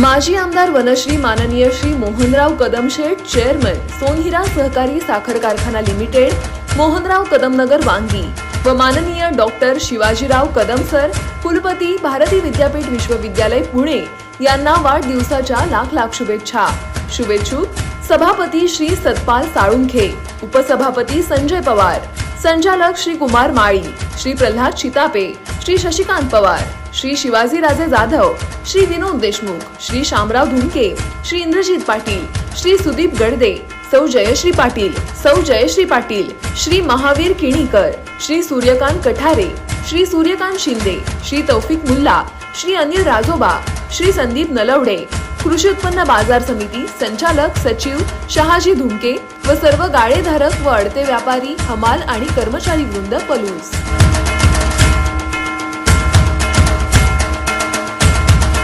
माजी आमदार वनश्री माननीय श्री मोहनराव कदमशेठ चेअरमन सोनहिरा सहकारी साखर कारखाना लिमिटेड मोहनराव कदमनगर वांगी व माननीय डॉक्टर शिवाजीराव कदम सर कुलपती भारती विद्यापीठ विश्वविद्यालय पुणे यांना वाढदिवसाच्या लाख लाख शुभेच्छा. शुभेच्छुक सभापती श्री सतपाल साळुंखे उपसभापती संजय पवार संचालक श्री कुमार माळी श्री प्रल्हाद चितापे श्री शशिकांत पवार श्री शिवाजीराजे जाधव श्री विनोद देशमुख श्री शामराव धुमके श्री इंद्रजित पाटील श्री सुदीप गडदे सौ जयश्री पाटील सौ जयश्री पाटील श्री महावीर किणीकर श्री सूर्यकांत कठारे श्री सूर्यकांत शिंदे श्री तौफिक मुल्ला श्री अनिल राजोबा श्री संदीप नलवडे कृषी उत्पन्न बाजार समिती संचालक सचिव शहाजी धुमके व सर्व गाळेधारक व अडते व्यापारी हमाल आणि कर्मचारी वृंद पलूस.